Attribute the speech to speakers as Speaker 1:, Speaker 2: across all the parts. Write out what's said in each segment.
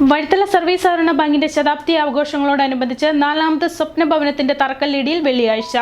Speaker 1: Vazhithala service സഹകരണ ബാങ്കിന്റെ ശതാബ്ദി ആഘോഷങ്ങളോടനുബന്ധിച്ച് നാലാമത് സ്വപ്ന ഭവനത്തിന്റെ തറക്കല്ലിടിയിൽ വെള്ളിയാഴ്ച.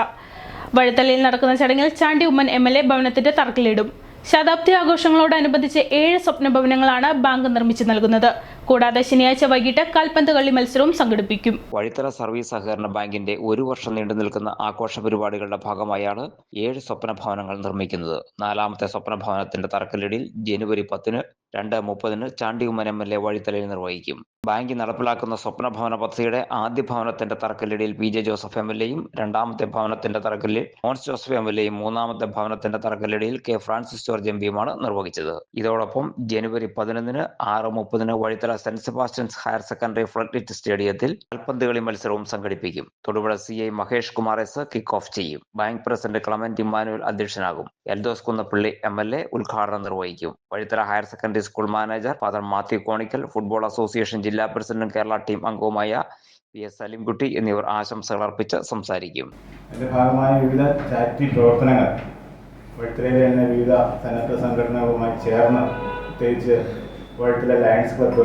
Speaker 1: വഴിത്തലയിൽ നടക്കുന്ന ചടങ്ങിൽ Chandy Oommen M L A ഭവനത്തിന്റെ തറക്കല്ലിടും. ശതാബ്ദി ആഘോഷങ്ങളോടനുബന്ധിച്ച് ഏഴ് സ്വപ്ന ഭവനങ്ങളാണ് ബാങ്ക് നിർമ്മിച്ചു നൽകുന്നത്. കൂടാതെ ശനിയാഴ്ച വൈകിട്ട് കാൽപന്ത് കളി മത്സരവും സംഘടിപ്പിക്കും.
Speaker 2: വഴിത്തല സർവീസ് സഹകരണ ബാങ്കിന്റെ ഒരു വർഷം നീണ്ടു നിൽക്കുന്ന ആഘോഷ പരിപാടികളുടെ ഭാഗമായാണ് ഏഴ് സ്വപ്ന ഭവനങ്ങൾ നിർമ്മിക്കുന്നത്. നാലാമത്തെ സ്വപ്ന ഭവനത്തിന്റെ തറക്കല്ലിടിൽ ജനുവരി പത്തിന് രണ്ട് മുപ്പതിന് Chandy Oommen M L A വഴിത്തലയിൽ നിർവഹിക്കും. ബാങ്ക് നടപ്പിലാക്കുന്ന സ്വപ്ന ഭവന പദ്ധതിയുടെ ആദ്യ ഭവനത്തിന്റെ തറക്കല്ലിടിയിൽ P J Joseph M L എയും രണ്ടാമത്തെ ഭവനത്തിന്റെ തറക്കല്ലിൽ മോൻസ് ജോസഫ് എം എൽ എയും മൂന്നാമത്തെ ഭവനത്തിന്റെ തറക്കല്ലിടിയിൽ കെ ഫ്രാൻസിസ് ജോർജ് എം പിയുമാണ് നിർവഹിച്ചത്. ഇതോടൊപ്പം ജനുവരി പതിനൊന്നിന് ആറ് മുപ്പതിന് Vazhithala saint Sebastian's higher secondary floodlit സ്റ്റേഡിയത്തിൽ കാൽപന്ത് കളി മത്സരവും സംഘടിപ്പിക്കും. Thodupuzha C I Mahesh Kumar S kick off ചെയ്യും. Bank president Clement Emmanuel അധ്യക്ഷനാകും. Eldhose Kunnappilly M L A ഉദ്ഘാടനം നിർവഹിക്കും. Vazhithala higher secondary school manager father Mathew Konickal football association ജില്ലാ പ്രസിഡന്റും കേരള ടീം അംഗവുമായ പി എസ് സലിംകുട്ടി എന്നിവർ ആശംസകൾ അർപ്പിച്ച് സംസാരിക്കും.
Speaker 3: ഭാഗമായ വിവിധ പ്രവർത്തനങ്ങൾ വഴുത്തലയിലെ തന്നെ വിവിധ സന്നദ്ധ സംഘടനകളുമായി ചേർന്ന് പ്രത്യേകിച്ച് വഴുത്തല ലയൺസ് ക്ലബ്ബ്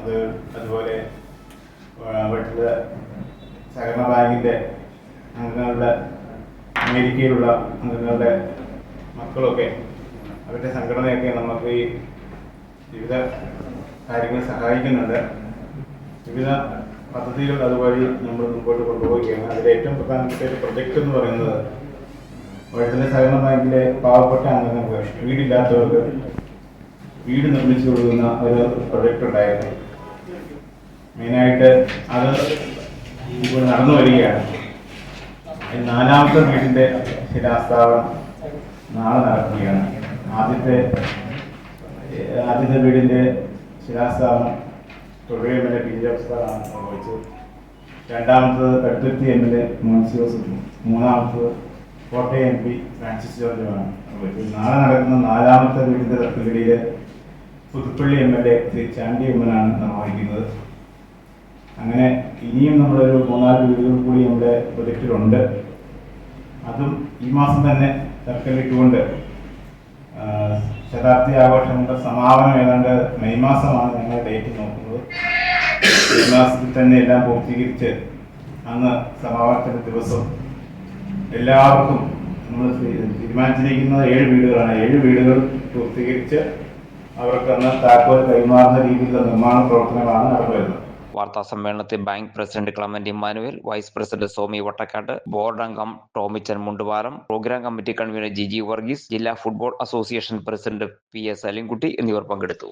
Speaker 3: അത് അതുപോലെ വഴുത്തിലെ സഹകരണ ബാങ്കിന്റെ അംഗങ്ങളുടെ അമേരിക്കയിലുള്ള അംഗങ്ങളുടെ മക്കളൊക്കെ അവരുടെ സംഘടനയൊക്കെ നമുക്ക് ഈ വിവിധ കാര്യങ്ങൾ സഹായിക്കുന്നുണ്ട്. വിവിധ പദ്ധതികൾ അതുവഴി നമ്മൾ മുമ്പോട്ട് കൊണ്ടുപോവുകയാണ്. അതിൽ ഏറ്റവും പ്രധാനപ്പെട്ട ഒരു പ്രൊജക്റ്റ് എന്ന് പറയുന്നത് വഴുതല സഹകരണ ബാങ്കിലെ പാവപ്പെട്ട അംഗങ്ങൾക്ക് വീടില്ലാത്തവർക്ക് വീട് നിർമ്മിച്ചു കൊടുക്കുന്ന ഒരു പ്രൊജക്റ്റ് ഉണ്ടായിരുന്നു. മെയിനായിട്ട് അത് ഇപ്പോൾ നടന്നു വരികയാണ്. നാലാമത്തെ വീടിന്റെ ശിലാസ്ഥാപനം നാളെ നടക്കുകയാണ്. ആദ്യത്തെ ആദ്യത്തെ വീടിന്റെ ശിലാസ്ഥാപനം തൊഴിൽ എം എൽ എ പി ജോസഫാണ് സംഭവിച്ചത് രണ്ടാമത്തത് Kaduthuruthy M L A Monsi ജോസഫും മൂന്നാമത്തത് കോട്ടയം എം പി ഫ്രാൻസിസ് ജോർജുമാണ് നാളെ നടക്കുന്ന നാലാമത്തെ വീടിന്റെ തർക്കലിടിയിൽ Puthuppally M L A Shri Chandy ഉമ്മനാണ് നിർവഹിക്കുന്നത് അങ്ങനെ ഇനിയും നമ്മളൊരു മൂന്നാൽ വീടുകൾ കൂടി നമ്മുടെ പ്രൊജക്റ്റിലുണ്ട് അതും ഈ മാസം തന്നെ തർക്കമിട്ടുകൊണ്ട് ശതാബ്ദി ആഘോഷങ്ങളുടെ സമാപനം ഏതാണ്ട് മെയ് മാസമാണ് ഞങ്ങൾ ഡേറ്റ് നോക്കുന്നത്. മെയ് മാസത്തിൽ തന്നെ എല്ലാം പൂർത്തീകരിച്ച് അന്ന് സമാപനത്തിന്റെ ദിവസം എല്ലാവർക്കും നമ്മൾ തീരുമാനിച്ചിരിക്കുന്നത് ഏഴ് വീടുകളാണ്. ഏഴ് വീടുകൾ പൂർത്തീകരിച്ച് കൈമാറുന്ന രീതിയിലുള്ള നിർമ്മാണ
Speaker 2: വാർത്താ സമ്മേളനത്തിൽ bank president Clement Emmanuel vice president Somi Vattakkattu board അംഗം Tomichan Mundupalam program committee convener Giji Varghese ജില്ലാ football association president P S Alinkutty എന്നിവർ പങ്കെടുത്തു.